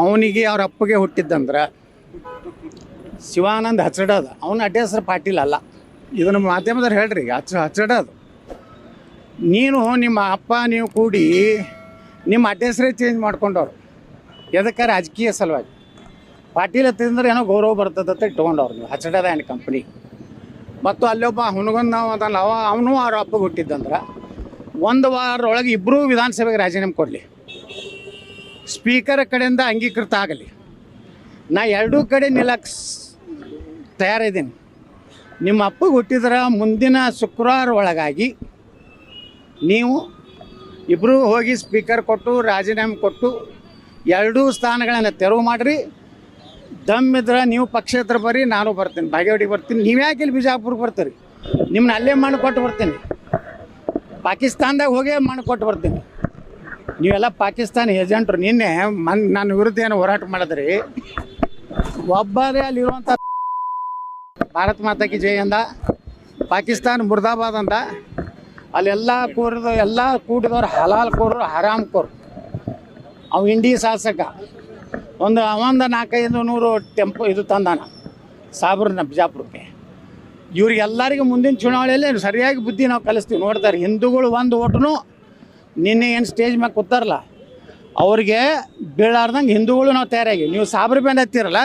ಅವನಿಗೆ ಅವ್ರ ಅಪ್ಪಗೆ ಹುಟ್ಟಿದ್ದಂದ್ರೆ ಶಿವಾನಂದ್ ಹಚ್ಚಡದ ಅವನ ಅಡ್ಡ ಹೆಸರು ಪಾಟೀಲ್ ಅಲ್ಲ. ಇದನ್ನು ಮಾಧ್ಯಮದವ್ರು ಹೇಳ್ರಿ ಹಚ್ಚ ಹಚ್ಚಡದು ನೀನು ನಿಮ್ಮ ಅಪ್ಪ, ನೀವು ಕೂಡಿ ನಿಮ್ಮ ಅಡ್ಡ ಚೇಂಜ್ ಮಾಡ್ಕೊಂಡವ್ರು. ಎದಕ್ಕೆ ರಾಜಕೀಯ ಸಲುವಾಗಿ? ಪಾಟೀಲ್ ಹತ್ತಿದ್ರೆ ಏನೋ ಗೌರವ ಬರ್ತದೆ ಅಂತ ಇಟ್ಕೊಂಡವ್ರು ನೀವು. ಹಚ್ಚಡದ ಏನು ಕಂಪ್ನಿ ಮತ್ತು ಅಲ್ಲೊಬ್ಬ ಹುನಗೊಂದು ನಾವು ಅದಲ್ಲ, ಅವ ಅವನು ಅವ್ರ ಅಪ್ಪಗೆ ಹುಟ್ಟಿದ್ದಂದ್ರೆ ಒಂದು ವಾರದೊಳಗೆ ಇಬ್ಬರೂ ವಿಧಾನಸಭೆಗೆ ರಾಜೀನಾಮೆ ಕೊಡಲಿ. ಸ್ಪೀಕರ್ ಕಡೆಯಿಂದ ಅಂಗೀಕೃತ ಆಗಲಿ. ನಾ ಎರಡೂ ಕಡೆ ನಿಲ್ಲಕ್ಕೆ ತಯಾರಿದ್ದೀನಿ. ನಿಮ್ಮ ಅಪ್ಪಗೆ ಹುಟ್ಟಿದ್ರೆ ಮುಂದಿನ ಶುಕ್ರವಾರ ಒಳಗಾಗಿ ನೀವು ಇಬ್ಬರೂ ಹೋಗಿ ಸ್ಪೀಕರ್ ಕೊಟ್ಟು, ರಾಜೀನಾಮೆ ಕೊಟ್ಟು ಎರಡೂ ಸ್ಥಾನಗಳನ್ನು ತೆರವು ಮಾಡಿರಿ. ದಮ್ ಇದ್ರೆ ನೀವು ಪಕ್ಷೇತ್ರ ಬರ್ರಿ, ನಾನು ಬರ್ತೀನಿ. ಬಾಗೇವಾಡಿಗೆ ಬರ್ತೀನಿ. ನೀವು ಯಾಕೆ ಇಲ್ಲಿ ಬಿಜಾಪುರಕ್ಕೆ ಬರ್ತೀರಿ? ನಿಮ್ಮನ್ನ ಅಲ್ಲೇ ಮಣ್ಣು ಕೊಟ್ಟು ಬರ್ತೀನಿ. ಪಾಕಿಸ್ತಾನದಾಗ ಹೋಗೇ ಮಣ್ಣು ಕೊಟ್ಟು ಬರ್ತೀನಿ. ನೀವೆಲ್ಲ ಪಾಕಿಸ್ತಾನ ಏಜೆಂಟ್ರು, ನಿನ್ನೆ ಮನ್, ನನ್ನ ವಿರುದ್ಧ ಏನು ಹೋರಾಟ ಮಾಡಿದ್ರಿ? ಒಬ್ಬರೇ ಅಲ್ಲಿರುವಂಥ ಭಾರತ್ ಮಾತಾ ಕಿ ಜೈ ಅಂದ, ಪಾಕಿಸ್ತಾನ ಮುರ್ದಾಬಾದ್ ಅಂದ, ಅಲ್ಲೆಲ್ಲ ಕೂರಿದ, ಎಲ್ಲ ಕೂಡಿದವ್ರು ಹಲಾಲ್ ಕೋರು ಹರಾಮ್ ಕೋರು ಅವು ಇಂಡಿ ಶಾಸಕ. ಒಂದು ಅವಂದ ನಾಲ್ಕೈದು ನೂರು ಟೆಂಪೋ ಇದು ತಂದಾನ ಸಾಬ್ರನ್ನ ಬಿಜಾಪುರಕ್ಕೆ. ಇವ್ರಿಗೆಲ್ಲರಿಗೂ ಮುಂದಿನ ಚುನಾವಣೆಯಲ್ಲಿ ಸರಿಯಾಗಿ ಬುದ್ಧಿ ನಾವು ಕಲಿಸ್ತೀವಿ. ನೋಡ್ತಾರೆ, ಹಿಂದೂಗಳು ಒಂದು ಓಟನು ನಿನ್ನೆ ಏನು ಸ್ಟೇಜ್ ಮ್ಯಾಗ ಕೂತಾರಲ್ಲ, ಅವ್ರಿಗೆ ಬೀಳಾರ್ದಂಗೆ ಹಿಂದೂಗಳು ನಾವು ತಯಾರಾಗಿ, ನೀವು ಸಾಬ್ರ ಬೆನ್ ಹತ್ತಿರಲ್ಲ?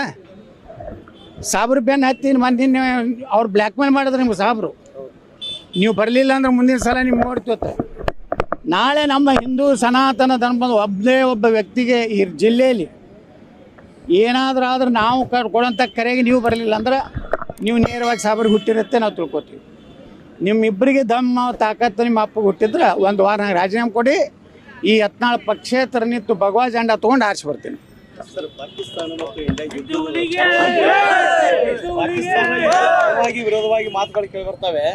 ಸಾಬ್ರ ಬೆನ್ ಹತ್ತಿ ಮಂದಿ ಅವ್ರು ಬ್ಲ್ಯಾಕ್ ಮೇಲ್ ಮಾಡಿದ್ರೆ ನಿಮ್ಗೆ ಸಾಬ್ರು. ನೀವು ಬರಲಿಲ್ಲ ಅಂದ್ರೆ ಮುಂದಿನ ಸಲ ನಿಮ್ಗೆ ನೋಡ್ತೀವತ್ತೆ ನಾಳೆ ನಮ್ಮ ಹಿಂದೂ ಸನಾತನ ಧರ್ಮದ ಒಬ್ಬನೇ ಒಬ್ಬ ವ್ಯಕ್ತಿಗೆ ಈ ಜಿಲ್ಲೆಯಲ್ಲಿ ಏನಾದರೂ ಆದ್ರೆ ನಾವು ಕೊಡೋಂಥ ಕರೆಗೆ ನೀವು ಬರಲಿಲ್ಲ ಅಂದ್ರೆ ನೀವು ನೇರವಾಗಿ ಸಾಬ್ರಿಗೆ ಹುಟ್ಟಿರುತ್ತೆ, ನಾವು ತಿಳ್ಕೊತೀವಿ. ನಿಮ್ಮಿಬ್ಬರಿಗೆ ದಮ್ಮ ತಾಕತ್ತು ನಿಮ್ಮ ಅಪ್ಪಗೆ ಹುಟ್ಟಿದ್ರೆ ಒಂದು ವಾರ ನಂಗೆ ರಾಜೀನಾಮೆ ಕೊಡಿ. ಈ ಹತ್ನಾಳು ಪಕ್ಷೇತರ ನಿಂತು ಭಗವಾ ಜಂಡ ತೊಗೊಂಡು ಆರಿಸಿ ಬರ್ತೀನಿ. ವಿರೋಧವಾಗಿ ಮಾತುಗಳು ಕೇಳಿ ಬರ್ತವೆ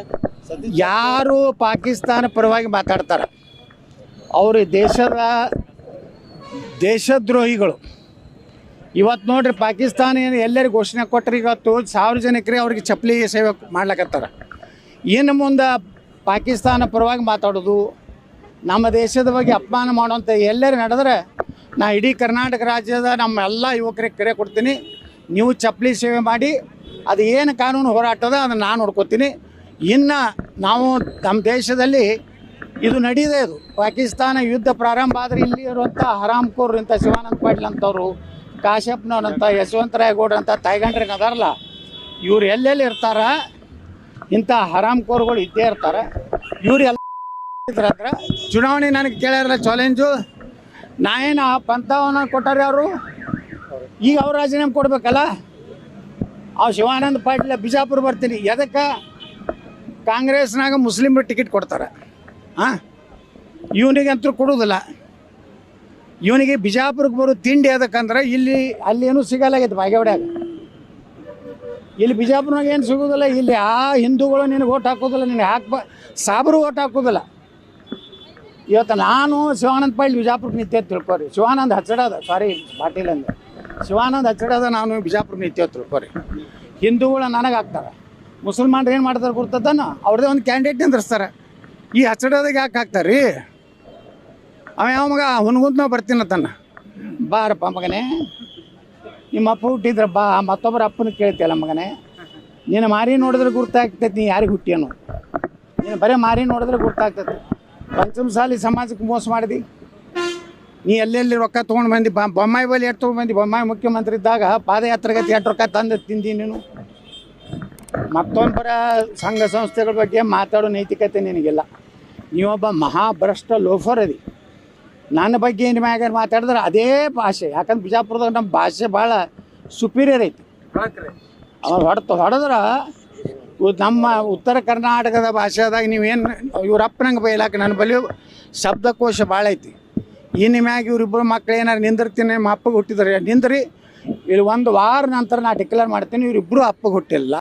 ಯಾರು ಪಾಕಿಸ್ತಾನ ಪರವಾಗಿ ಮಾತಾಡ್ತಾರೆ? ಅವರು ದೇಶದ ದೇಶದ್ರೋಹಿಗಳು. ಇವತ್ತು ನೋಡ್ರಿ ಪಾಕಿಸ್ತಾನ ಏನು ಎಲ್ಲರಿಗೂ ಘೋಷಣೆ ಕೊಟ್ಟರೆ ಇವತ್ತು ಸಾರ್ವಜನಿಕರಿಗೆ ಅವ್ರಿಗೆ ಚಪ್ಪಲಿ ಸೇವೆ ಮಾಡ್ಲಕತ್ತಾರ. ಇನ್ನು ಮುಂದೆ ಪಾಕಿಸ್ತಾನ ಪರವಾಗಿ ಮಾತಾಡೋದು, ನಮ್ಮ ದೇಶದ ಬಗ್ಗೆ ಅಪಮಾನ ಮಾಡುವಂಥ ಎಲ್ಲರೂ ನಡೆದ್ರೆ ನಾ ಇಡೀ ಕರ್ನಾಟಕ ರಾಜ್ಯದ ನಮ್ಮ ಎಲ್ಲ ಯುವಕರಿಗೆ ಕರೆ ಕೊಡ್ತೀನಿ. ನೀವು ಚಪ್ಪಲಿ ಸೇವೆ ಮಾಡಿ, ಅದು ಏನು ಕಾನೂನು ಹೋರಾಟದ ಅದನ್ನು ನಾನು ನೋಡ್ಕೊತೀನಿ. ಇನ್ನು ನಾವು ನಮ್ಮ ದೇಶದಲ್ಲಿ ಇದು ನಡೀದೆ ಇದು ಪಾಕಿಸ್ತಾನ ಯುದ್ಧ ಪ್ರಾರಂಭ ಆದರೆ ಇಲ್ಲಿ ಇರುವಂಥ ಹರಾಮ್ಕೋರ್ ಇಂಥ ಶಿವಾನಂದ ಪಾಟೀಲ್ ಅಂತವರು ಕಾಶ್ಯಪ್ನವ್ರಂಥ ಯಶವಂತರಾಯಗೌಡ್ರಂಥ ತಾಯ್ಗಂಡ್ರಿಗೆ ಅದಾರಲ್ಲ, ಇವ್ರು ಎಲ್ಲೆಲ್ಲಿ ಇರ್ತಾರ? ಇಂಥ ಹರಾಮ್ಕೋರ್ಗಳು ಇದ್ದೇ ಇರ್ತಾರೆ. ಇವ್ರು ಎಲ್ಲ ಚುನಾವಣೆ ನನಗೆ ಕೇಳಿರಲ್ಲ ಚಾಲೆಂಜು ನಾ ಏನು ಆ ಪಂಥವನ್ನ ಕೊಟ್ಟಾರೆ ಅವರು ಈಗ ಅವ್ರು ರಾಜೀನಾಮೆ ಕೊಡ್ಬೇಕಲ್ಲ? ಆ ಶಿವಾನಂದ ಪಾಟೀಲ, ಬಿಜಾಪುರ ಬರ್ತೀನಿ. ಎದಕ್ಕೆ? ಕಾಂಗ್ರೆಸ್ನಾಗ ಮುಸ್ಲಿಮ್ರು ಟಿಕೆಟ್ ಕೊಡ್ತಾರೆ. ಹಾಂ ಇವನಿಗಂತೂ ಕೊಡೋದಿಲ್ಲ. ಇವನಿಗೆ ಬಿಜಾಪುರಕ್ಕೆ ಬರೋ ತಿಂಡಿ ಅದಕ್ಕಂದ್ರೆ ಇಲ್ಲಿ ಅಲ್ಲಿ ಏನೂ ಸಿಗಲ್ಲಾಗೈತೆ ಬಾಗೇವಾಡ್ಯಾಗ. ಇಲ್ಲಿ ಬಿಜಾಪುರ್ನಾಗ ಏನು ಸಿಗೋದಿಲ್ಲ, ಇಲ್ಲಿ ಆ ಹಿಂದೂಗಳು ನಿನಗೆ ಓಟ್ ಹಾಕೋದಿಲ್ಲ, ನಿನಗೆ ಹಾಕ್ಬ ಸಾಬ್ರು ಓಟ್ ಹಾಕೋದಿಲ್ಲ. ಇವತ್ತು ನಾನು ಶಿವಾನಂದ ಪಾಟೀಲ್ ಬಿಜಾಪುರಕ್ಕೆ ನಿತ್ಯ ತಿಳ್ಕೊರಿ. ಶಿವಾನಂದ ಹಚ್ಚಡದ ಸಾರಿ ಪಾಟೀಲ್ ಅಂದೆ. ಶಿವಾನಂದ ಹಚ್ಚಡದ ನಾನು ಬಿಜಾಪುರ ನಿತ್ಯ ತಿಳ್ಕೊರಿ. ಹಿಂದೂಗಳು ನನಗೆ ಹಾಕ್ತಾರೆ. ಮುಸಲ್ಮಾನ್ರು ಏನು ಮಾಡ್ತಾರೆ ಗೊತ್ತದನ ಅವ್ರದ್ದೇ ಒಂದು ಕ್ಯಾಂಡಿಡೇಟ್ ನಿಂದಿರ್ತಾರೆ ಈ ಹಚ್ಚಡದಾಗ ಯಾಕೆ ಹಾಕ್ತಾರೆ? ರೀ ಅವ ಯಾವ ಮಗ? ಹುನ್ಗುಂತ ನಾವು ಬರ್ತೀನತ್ತನ್ನ ಬಾರಪ್ಪ ಮಗನೇ. ನಿಮ್ಮ ಅಪ್ಪ ಹುಟ್ಟಿದ್ರಪ್ಪ ಬಾ, ಮತ್ತೊಬ್ಬರ ಅಪ್ಪನ ಕೇಳ್ತಿಯಲ್ಲ ಮಗನೇ. ನೀನು ಮಾರಿ ನೋಡಿದ್ರೆ ಗುರ್ತಾಗ್ತೈತಿ, ನೀ ಯಾರಿಗೆ ಹುಟ್ಟಿಯನು? ನೀನು ಬರೀ ಮಾರಿ ನೋಡಿದ್ರೆ ಗುರ್ತಾಗ್ತೈತಿ. ಪಂಚಮಸಾಲಿ ಸಮಾಜಕ್ಕೆ ಮೋಸ ಮಾಡಿದಿ. ನೀ ಎಲ್ಲೆಲ್ಲಿ ರೊಕ್ಕ ತೊಗೊಂಡು ಬಂದು? ಬ, ಬೊಮ್ಮಾಯಿ ಬಳಿ ಎಷ್ಟು ತೊಗೊಂಡು ಬಂದು? ಬೊಮ್ಮಾಯಿ ಮುಖ್ಯಮಂತ್ರಿ ಇದ್ದಾಗ ಪಾದಯಾತ್ರೆಗತಿ ಎಷ್ಟು ರೊಕ್ಕ ತಂದು ತಿಂದಿ ನೀನು? ಮತ್ತೊಬ್ಬರ ಸಂಘ ಸಂಸ್ಥೆಗಳ ಬಗ್ಗೆ ಮಾತಾಡೋ ನೈತಿಕತೆ ನಿನಗಿಲ್ಲ. ನೀವೊಬ್ಬ ಮಹಾಭ್ರಷ್ಟ ಲೋಫರ್ ಅದಿ. ನನ್ನ ಬಗ್ಗೆ ಏನು ಮ್ಯಾಗ ಮಾತಾಡಿದ್ರೆ ಅದೇ ಭಾಷೆ. ಯಾಕಂದ್ರೆ ಬಿಜಾಪುರದಾಗ ನಮ್ಮ ಭಾಷೆ ಭಾಳ ಸುಪೀರಿಯರ್ ಐತಿ. ಅವ ಹೊಡೆತ ಹೊಡೆದ್ರೆ ನಮ್ಮ ಉತ್ತರ ಕರ್ನಾಟಕದ ಭಾಷೆದಾಗ ನೀವೇನು ಇವ್ರಪ್ಪನಂಗೆ ಬೈಲಾಕ ನನ್ನ ಬಳಿ ಶಬ್ದಕೋಶ ಭಾಳ ಐತಿ. ಇನ್ನು ಮ್ಯಾಗ ಇವ್ರಿಬ್ಬರು ಮಕ್ಳು ಏನಾರು ನಿಂದಿರ್ತೀನಿ ನಿಮ್ಮ ಅಪ್ಪಗೆ ಹುಟ್ಟಿದ್ರೆ ನಿಂದ್ರಿ. ಇಲ್ಲಿ ಒಂದು ವಾರ ನಂತರ ನಾ ಡಿಕ್ಲೇರ್ ಮಾಡ್ತೀನಿ ಇವರಿಬ್ಬರು ಅಪ್ಪಗೆ ಹುಟ್ಟಿಲ್ಲ.